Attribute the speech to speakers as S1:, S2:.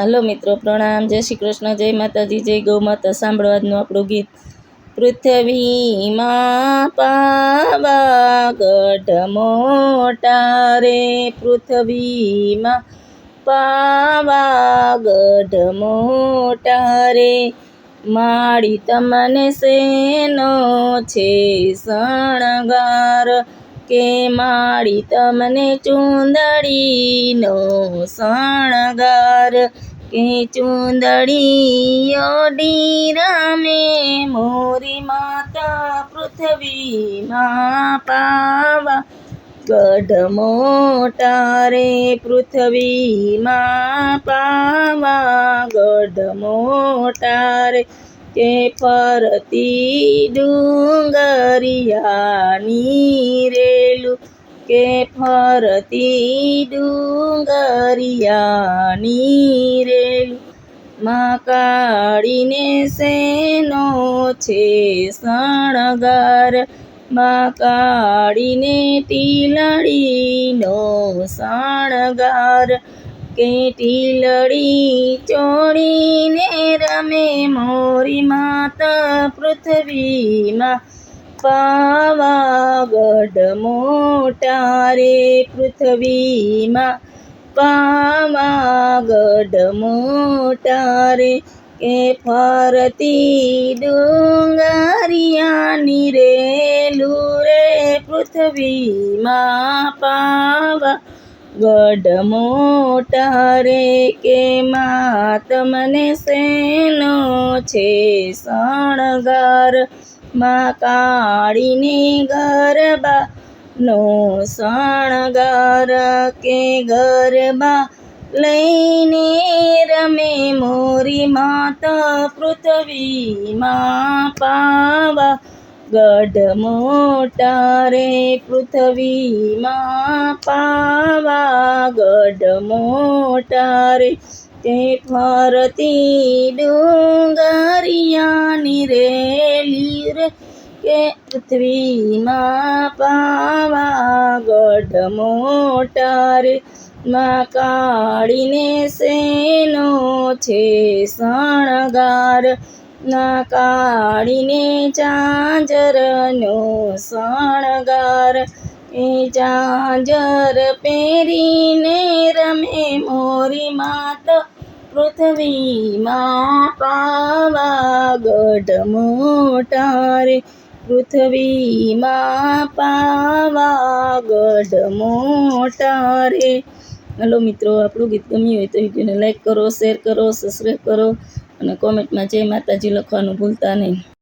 S1: હાલો મિત્રો, પ્રણામ. જય શ્રી કૃષ્ણ, જય માતાજી, જય ગૌ માતા. સાંભળવા આજનું આપણું ગીત. પૃથ્વીમાં પાવાગઢ મોટા રે, પૃથ્વીમાં પાવાગઢ મોટા રે. માળી તમને શેનો છે શણગાર? કે માળી તમને ચૂંદડીનો શણગાર? કે ચૂંદડીઓ ડીરમે મોરી માતા પૃથ્વીમાં પાવા. ગઢ મોટા રે પૃથ્વીમાં પાવા. ગઢ મોટા રે કે ફરતી ડુંગરિયાની રેલું કે ફરતી ડુંગરિયાની રેલું. માં કાળીને શેનો છે શણગાર? માં કાળીને ટીલડીનો શણગાર? કે ટીલડી ચોળીને રમે મોરી માતા પૃથ્વીમાં? પાવાગઢ મોટા રે પૃથ્વીમાં. પાવાગઢ મોટા રે કે ફરતી ડુંગરિયાની રે લુરે પૃથ્વીમાં. પાવા ગઢ મોટા રે કે મા, તમને શેનો છે શણગાર? માં કાળીને ગરબા નો શણગાર કે ગરબા લઈને રમે મોરી માતા પૃથ્વીમાં પાવા. ગઢ મોટા રે પૃથ્વીમાં પાવા. ગઢ મોટા રે તે ફરતી ડુંગરિયાની કે પૃથ્વીમાં પાવા ગઢ રે માં કાળીને શેનો છે શણગાર. ના કાળીને ચાંજરનો શણગાર. એ ચાંજર પહેરીને રમે મોરી માત. પૃથ્વીમાં પાવાગઢ મોટા રે પૃથ્વીમાં પાવાગઢ મોટા રે. હલો મિત્રો, આપણું ગીત ગમ્યું હોય તો વિડીયોને લાઈક કરો શેર કરો સબસ્ક્રાઈબ કરો અને કોમેન્ટમાં જય માતાજી લખવાનું ભૂલતા નહીં.